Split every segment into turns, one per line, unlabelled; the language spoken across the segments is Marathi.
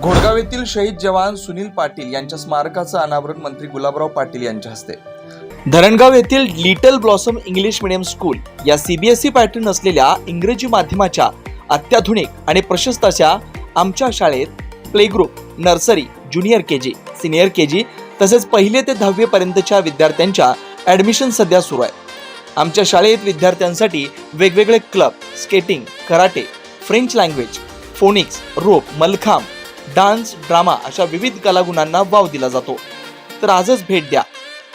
घोडगाव येथील शहीद जवान सुनील पाटील यांच्या स्मारकाचं अनावरण मंत्री गुलाबराव पाटील यांच्या हस्ते. धरणगाव येथील little blossom English medium school या सीबीएसई पॅटर्न असलेल्या इंग्रजी माध्यमाच्या अत्याधुनिक आणि प्रशस्त अशा आमच्या शाळेत play group nursery junior K G senior K G तसेच पहिले ते दहावी पर्यंतच्या विद्यार्थ्यांच्या ॲडमिशन सध्या सुरू आहे. आमच्या शाळेत विद्यार्थ्यांसाठी वेगवेगळे club skating karate French language phonics rope mallakhamb dance drama अशा विविध कलागुणांना वाव दिला जातो. तर आजच भेट द्या.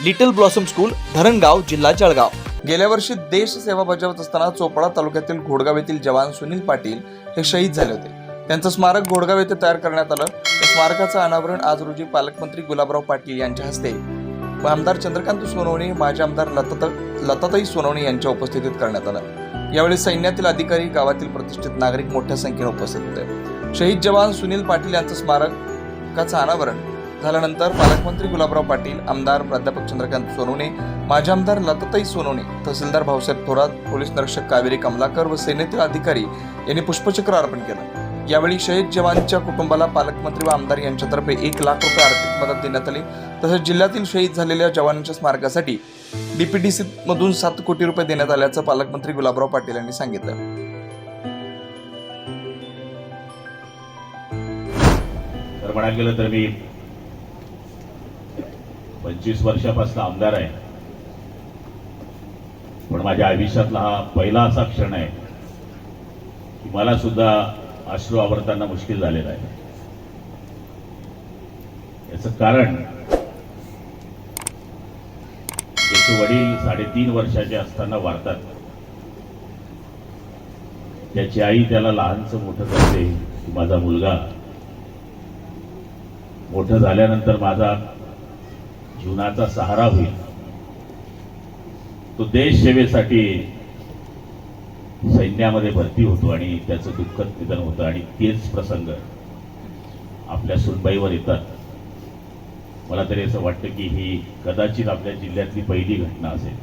लिटल ब्लॉसम स्कूल धरणगाव जिल्हा जळगाव. गेल्या वर्षी देश सेवा बजावत असताना चोपडा तालुक्यातील घोडगाव येथील जवान सुनील पाटील हे शहीद झाले होते. त्यांचं स्मारक घोडगाव येथे तयार करण्यात आलं. त्या स्मारकाचं अनावरण आज रोजी पालकमंत्री गुलाबराव पाटील यांच्या हस्ते. आमदार चंद्रकांत सोनवणे माजी आमदार लता लताताई सोनवणे यांच्या उपस्थितीत करण्यात आलं. यावेळी सैन्यातील अधिकारी गावातील प्रतिष्ठित नागरिक मोठ्या संख्येने उपस्थित होते. शहीद जवान सुनील पाटील यांचं स्मारकाचं अनावरण झाल्यानंतर पालकमंत्री गुलाबराव पाटील आमदार प्राध्यापक चंद्रकांत सोनवणे माजी आमदार लताताई सोनवणे तहसीलदार भाऊसाहेब थोरात पोलीस निरीक्षक कावेरी कमलाकर व सेनेतील अधिकारी यांनी पुष्पचक्र अर्पण केलं. यावेळी शहीद जवानच्या कुटुंबाला पालकमंत्री व आमदार यांच्यातर्फे एक लाख रुपये आर्थिक मदत देण्यात आली. तसेच जिल्ह्यातील शहीद झालेल्या जवानांच्या स्मारकासाठी डीपीडीसी मधून सात कोटी रुपये देण्यात आल्याचं पालकमंत्री गुलाबराव पाटील यांनी सांगितलं.
तर गेलं तर मी पंचवीस वर्षापासून आमदार आहे. पण माझ्या आयुष्यातला हा पहिला असा क्षण आहे की मला सुद्धा अश्रू आवरताना मुश्किल झालेला आहे. याचं कारण त्याचे वडील साडेतीन वर्षाचे असताना वारतात त्याची आई त्याला लहानचं मोठं करते की माझा मुलगा मोठं झाल्यानंतर माझा जीवनाचा सहारा होईल. तो देश सेवेसाठी सैन्यामध्ये भरती होतो आणि त्याचं दुःखद निधन होतं आणि तेच प्रसंग आपल्या सुनबाईवर येतात. मला तरी असं वाटतं की ही कदाचित आपल्या जिल्ह्यातली पहिली घटना असेल.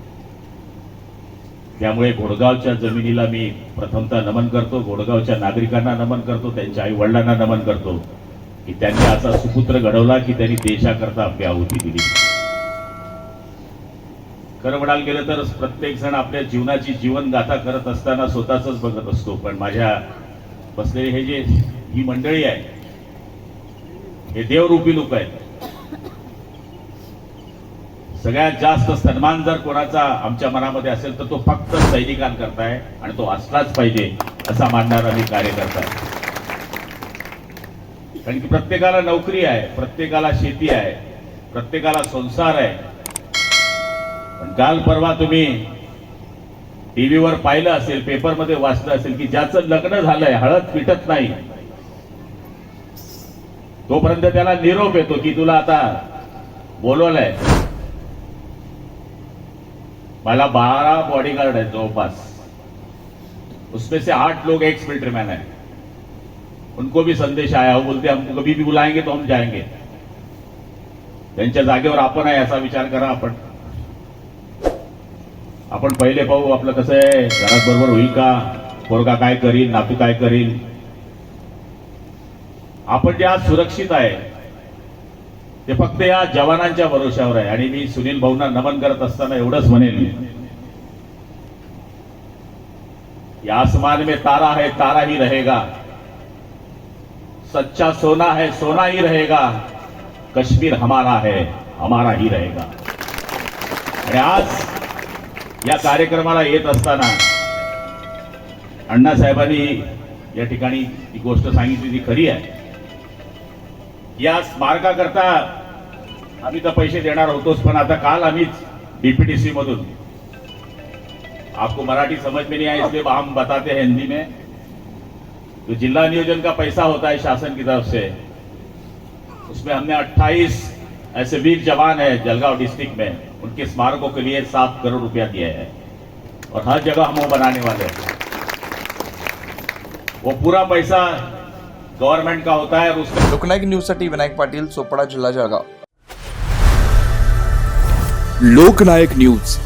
त्यामुळे घोडगावच्या जमिनीला मी प्रथमतः नमन करतो घोडगावच्या नागरिकांना नमन करतो त्यांच्या आई वडिलांना नमन करतो. की त्यांनी असा सुपुत्र घडवला की त्यांनी देशाकरता आपली आहुती दिली. खरं म्हणायला गेलं तर प्रत्येक जण आपल्या जीवनाची जीवनगाथा करत असताना स्वतःच बघत असतो पण माझ्या बसलेले हे जे ही मंडळी आहे हे देवरूपी लोक आहेत. सगळ्यात जास्त सन्मान जर कोणाचा आमच्या मनामध्ये असेल तर तो फक्त सैनिकांकरता आहे आणि तो असलाच पाहिजे असा मानणारा मी कार्यकर्ता आहे. कारण की प्रत्येकाला नोकरी आहे प्रत्येकाला शेती आहे प्रत्येकाला संसार आहे. पण काल परवा तुम्ही टीव्हीवर पाहिलं असेल पेपरमध्ये वाचलं असेल की ज्याचं लग्न झालंय हळद पिटत नाही. तोपर्यंत त्याला निरोप येतो की तुला आता बोलवलंय. मला बारा बॉडीगार्ड आहे जवळपास. उसमें से आठ लोग एक्स मिलिट्री मैन है उनको भी संदेश आया वो बोलते हम कभी भी बुलाएंगे तो हम जाएंगे। त्यांच्या जागेवर आपण आहे असा विचार करा आपण आपण पहिले पाहू आपलं कसं आहे घरात बरोबर होईल का? पोरगा काय करील नातू काय करील? आपण जे आज सुरक्षित आहे ते फक्त या जवानांच्या भरोशावर आहे. आणि मी सुनील भाऊंना नमन करत असताना एवढंच म्हणेल या आसमान में तारा है तारा ही रहेगा. सच्चा सोना है सोना ही रहेगा। कश्मीर हमारा है हमारा ही रहेगा। आणि आज या कार्यक्रमाला येत असताना अण्णासाहेबांनी या ठिकाणी ही गोष्ट सांगितली ती खरी आहे. या स्मारकाकरता आम्ही तर पैसे देणार होतोच पण आता काल आम्हीच डीपीटीसी मधून. आपको मराठी समझ में नहीं आया इसलिए हम बताते हैं हिंदी में. जो जिला नियोजन का पैसा होता है शासन की तरफ़ से। उसमें हमने 28 ऐसे वीर जवान है जलगांव डिस्ट्रिक्ट में। उनके स्मारकों के लिए सात करोड़ रुपया दिया है। और हर जगह हम वो बनाने वाले हैं। वो पूरा पैसा गवर्नमेंट का होता है और उसमें
लोकनायक न्यूज़ साठी विनायक पाटील चोपडा जिल्हा जळगाव।
लोकनायक न्यूज़